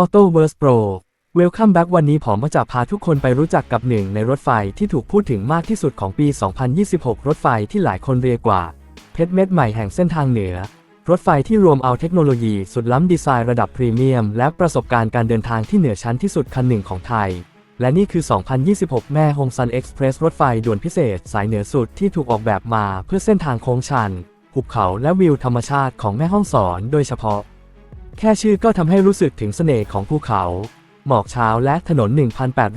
Auto Verse Pro Welcome back วันนี้ผมก็จะพาทุกคนไปรู้จักกับหนึ่งในรถไฟที่ถูกพูดถึงมากที่สุดของปี 2026 รถไฟที่หลายคนเรียกว่า เพชรเม็ดใหม่แห่งเส้นทางเหนือ รถไฟที่รวมเอาเทคโนโลยีสุดล้ำดีไซน์ระดับพรีเมียม และประสบการณ์การเดินทางที่เหนือชั้นที่สุดคันหนึ่งของไทย และนี่คือ 2026 แม่ฮงซันเอ็กซ์เพรสรถไฟด่วนพิเศษ สายเหนือสุดที่ถูกออกแบบมาเพื่อเส้นทางโค้งชัน หุบเขาและวิวธรรมชาติของแม่ห้องสอน โดยเฉพาะ แค่ชื่อก็ทำให้รู้สึกถึงเสน่ห์ของภูเขา หมอกเช้าและถนน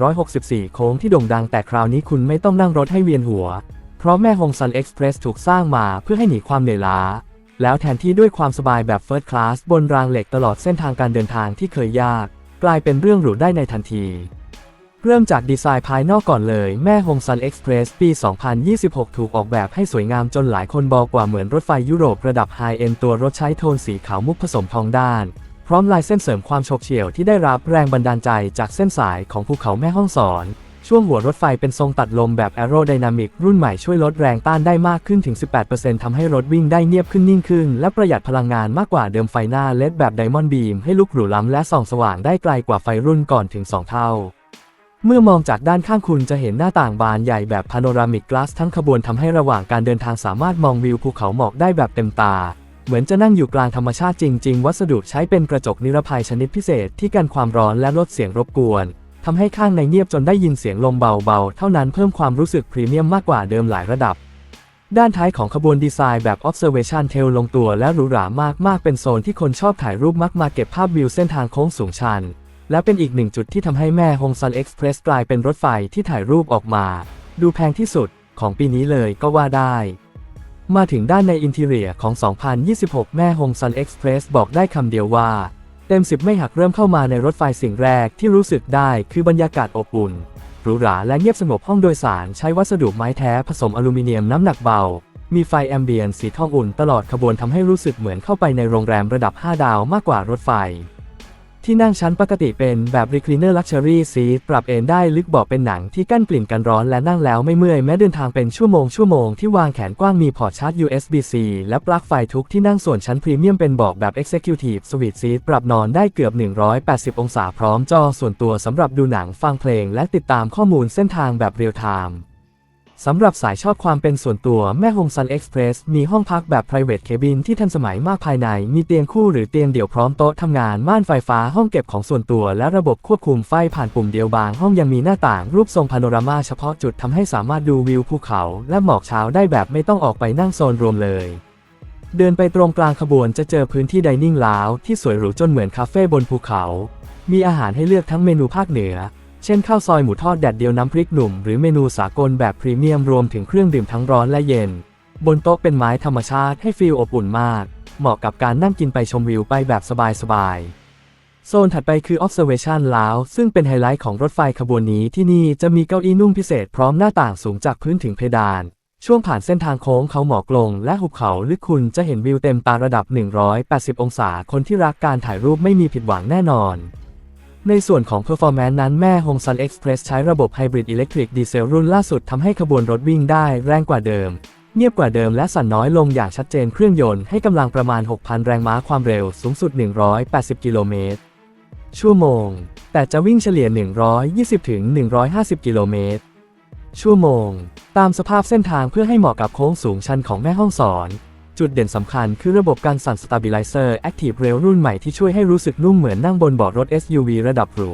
1,864 โค้งที่โด่งดังแต่คราวนี้คุณไม่ต้องนั่งรถให้เวียนหัว เพราะแม่ฮงซันเอ็กซ์เพรสถูกสร้างมาเพื่อให้หนีความเหนื่อยล้า แล้วแทนที่ด้วยความสบายแบบเฟิร์สคลาสบนรางเหล็กตลอดเส้นทางการเดินทางที่เคยยาก กลายเป็นเรื่องหรูได้ในทันที เริ่มจากดีไซน์ภายนอกก่อนเลย แม่ฮงซันเอ็กซ์เพรสปี 2026 ถูกออกแบบให้สวยงามจนหลายคนบอกว่าเหมือนรถไฟยุโรประดับไฮเอ็นตัวรถใช้โทนสีขาวมุกผสมทองด้าน พร้อมลายเส้นเสริมความโฉบเฉี่ยวที่ได้รับแรงบันดาลใจจากเส้นสายของภูเขาแม่ห้องสอน ช่วงหัวรถไฟเป็นทรงตัดลมแบบแอโรไดนามิกรุ่นใหม่ช่วยลดแรงต้านได้มากขึ้นถึง 18%ทำให้รถวิ่งได้เนียบขึ้นนิ่งขึ้น และประหยัดพลังงานมากกว่าเดิมไฟหน้าเลดแบบไดมอนด์บีมให้ลุกหรูล้ำและส่องสว่างได้ไกลกว่าไฟรุ่นก่อนถึง 2 เท่า เมื่อมองจากด้านข้างคุณจะเห็นหน้าต่างบานใหญ่แบบพาโนรามิกกลาสทั้งขบวนทำให้ระหว่างการเดินทางสามารถมองวิวภูเขาหมอกได้แบบเต็มตา เหมือนจะนั่งอยู่กลางธรรมชาติจริง ๆ วัสดุใช้เป็นกระจกนิรภัยชนิดพิเศษที่กันความร้อนและลดเสียงรบกวนทำให้ข้างในเงียบจนได้ยินเสียงลมเบาๆ เท่านั้นเพิ่มความรู้สึกพรีเมียมมากกว่าเดิมหลายระดับ ด้านท้ายของขบวนดีไซน์แบบ observation tail ลงตัวและหรูหรามากๆ เป็นโซนที่คนชอบถ่ายรูปมักมาเก็บภาพวิวเส้นทางโค้งสูงชัน และเป็นอีกหนึ่งจุดที่ทำให้แม่ฮงซันเอ็กซ์เพรสกลายเป็นรถไฟที่ถ่ายรูปออกมา ดูแพงที่สุดของปีนี้เลยก็ว่าได้ มาถึงด้านในอินทีเรียของ 2026 แม่ฮงซันเอ็กซ์เพรสบอกได้คำเดียวว่า เต็ม10ไม่หักเริ่มเข้ามาในรถไฟสิ่งแรกที่รู้สึกได้คือบรรยากาศอบอุ่นหรูหราและเงียบสงบห้องโดยสารใช้วัสดุไม้แท้ผสมอลูมิเนียมน้ำหนักเบา มีไฟแอมเบียนสีทองอุ่นตลอดขบวนทำให้รู้สึกเหมือนเข้าไปในโรงแรมระดับ 5 ดาวมากกว่ารถไฟ ที่นั่งชั้นปกติเป็นแบบ Recliner Luxury Seat ปรับเอนได้ลึกเบาะเป็นหนังที่กั้นกลิ่นกันร้อนและนั่งแล้วไม่เมื่อยแม้เดินทางเป็นชั่วโมงชั่วโมงที่วางแขนกว้างมีพอร์ตชาร์จ USB-C และปลั๊กไฟทุกที่นั่งส่วนชั้นพรีเมียมเป็นเบาะแบบ Executive Suite Seat ปรับนอนได้เกือบ 180 องศาพร้อมจอส่วนตัวสำหรับดูหนังฟังเพลง และติดตามข้อมูลเส้นทางแบบเรียลไทม์ สำหรับสายชอบความเป็นส่วนตัวแม่ฮงซันเอ็กซ์เพรสมีห้องพักแบบ private cabin ที่ทันสมัยมากภายใน มีเตียงคู่หรือเตียงเดี่ยวพร้อมโต๊ะทำงาน ม่านไฟฟ้าห้องเก็บของส่วนตัวและระบบควบคุมไฟผ่านปุ่มเดียวบาง ห้องยังมีหน้าต่างรูปทรงพาโนรามาเฉพาะจุดทำให้สามารถดูวิวภูเขาและหมอกเช้าได้แบบไม่ต้องออกไปนั่งโซนรวมเลยเดินไปตรงกลางขบวนจะเจอพื้นที่ไดนิ่งลาวที่สวยหรูจนเหมือนคาเฟ่บนภูเขา มีอาหารให้เลือกทั้งเมนูภาคเหนือ เช่นข้าวซอยหมูทอดแดดเดียวน้ำพริกหนุ่ม หรือเมนูสากลแบบพรีเมียมรวมถึงเครื่องดื่มทั้งร้อนและเย็น บนโต๊ะเป็นไม้ธรรมชาติให้ฟีลอบอุ่นมาก เหมาะกับการนั่งกินไปชมวิวไปแบบสบายๆโซนถัดไปคือ observation lounge ซึ่งเป็นไฮไลท์ของรถไฟขบวนนี้ที่นี่จะมีเก้าอี้นุ่มพิเศษพร้อมหน้าต่างสูงจากพื้นถึงเพดาน ช่วงผ่านเส้นทางโค้งเขาหมอกลง และหุบเขาลึกคุณจะเห็นวิวเต็มตาระดับ 180 องศา คนที่รักการถ่ายรูปไม่มีผิดหวังแน่นอน ในส่วนของ Performance นั้นแม่ Hong Sun Express ใช้ระบบ Hybrid Electric Diesel รุ่นล่าสุดทำให้ขบวนรถวิ่งได้แรงกว่าเดิม เงียบกว่าเดิมและสั่นน้อยลงอย่างชัดเจนเครื่องยนต์ให้กำลังประมาณ 6,000 แรงม้าความเร็วสูงสุด 180 กิโลเมตร ชั่วโมง แต่จะวิ่งเฉลี่ย 120-150 กิโลเมตร ชั่วโมง ตามสภาพเส้นทางเพื่อให้เหมาะกับโค้งสูงชันของแม่ห้องสอน จุดเด่นสำคัญคือระบบการสั่น Stabilizer Active Rail รุ่นใหม่ที่ช่วยให้รู้สึกนุ่มเหมือนนั่งบนเบาะรถ SUV ระดับหรู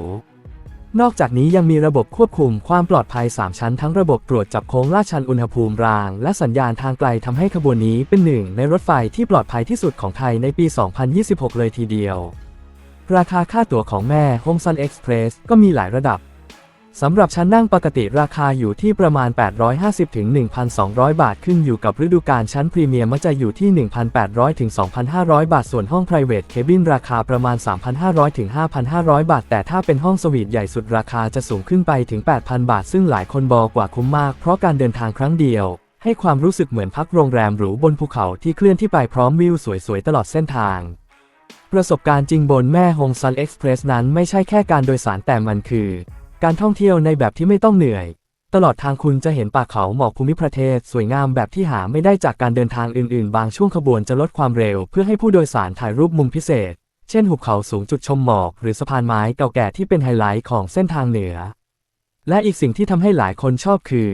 นอกจากนี้ยังมีระบบควบคุมความปลอดภัย 3 ชั้น ทั้งระบบตรวจจับโค้งลาดชันอุณหภูมิราง และสัญญาณทางไกลทำให้ขบวนนี้เป็นหนึ่งในรถไฟที่ปลอดภัยที่สุดของไทยในปี 2026 เลยทีเดียว ราคาค่าตั๋วของแม่ Home Sun Express ก็มีหลายระดับ สำหรับชั้นนั่งปกติราคาอยู่ที่ประมาณ 850ถึง1,200 บาท ขึ้นอยู่กับฤดูกาลชั้นพรีเมียมมักจะอยู่ที่ 1,800ถึง2,500 บาท ส่วนห้อง private cabin ราคาประมาณ 3,500ถึง5,500 บาท แต่ถ้าเป็นห้องสวีทใหญ่สุดราคาจะสูงขึ้นไปถึง 8,000 บาท ซึ่งหลายคนบอกว่าคุ้มมาก เพราะการเดินทางครั้งเดียว ให้ความรู้สึกเหมือนพักโรงแรมหรูบนภูเขาที่เคลื่อนที่ไปพร้อมวิวสวยๆตลอดเส้นทาง ประสบการณ์จริงบนแม่ฮงซันเอ็กซ์เพรสนั้นไม่ใช่แค่การโดยสารแต่มันคือ การท่องเที่ยวในแบบที่ไม่ต้องเหนื่อย ตลอดทางคุณจะเห็นป่าเขาหมอกภูมิประเทศ สวยงามแบบที่หาไม่ได้จากการเดินทางอื่นๆ บางช่วงขบวนจะลดความเร็ว เพื่อให้ผู้โดยสารถ่ายรูปมุมพิเศษ เช่นหุบเขาสูงจุดชมหมอก หรือสะพานไม้เก่าแก่ที่เป็นไฮไลท์ของเส้นทางเหนือ และอีกสิ่งที่ทำให้หลายคนชอบคือ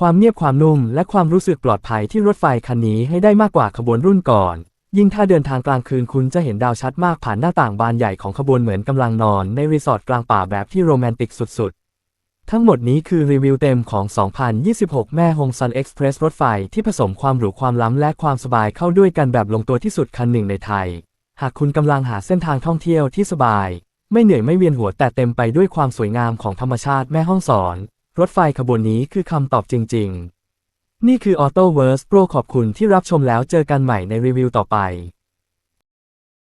ความเงียบความนุ่ม และความรู้สึกปลอดภัยที่รถไฟคันนี้ให้ได้มากกว่าขบวนรุ่นก่อน ยิ่งถ้าเดินทางกลางคืนคุณจะเห็นดาวชัดมากผ่านหน้าต่างบานใหญ่ของขบวนเหมือนกำลังนอนในรีสอร์ทกลางป่าแบบที่โรแมนติกสุดๆ ทั้งหมดนี้คือรีวิวเต็มของ 2026 แม่ฮงซันเอ็กซ์เพรสรถไฟที่ผสมความหรูความล้ำและความสบายเข้าด้วยกันแบบลงตัวที่สุดคันหนึ่งในไทย หากคุณกำลังหาเส้นทางท่องเที่ยวที่สบาย ไม่เหนื่อยไม่เวียนหัวแต่เต็มไปด้วยความสวยงามของธรรมชาติแม่ห้องสอน รถไฟขบวนนี้คือคำตอบจริง ๆ นี่คือ Auto Verse Pro ขอบคุณที่รับชมแล้วเจอกันใหม่ในรีวิวต่อไป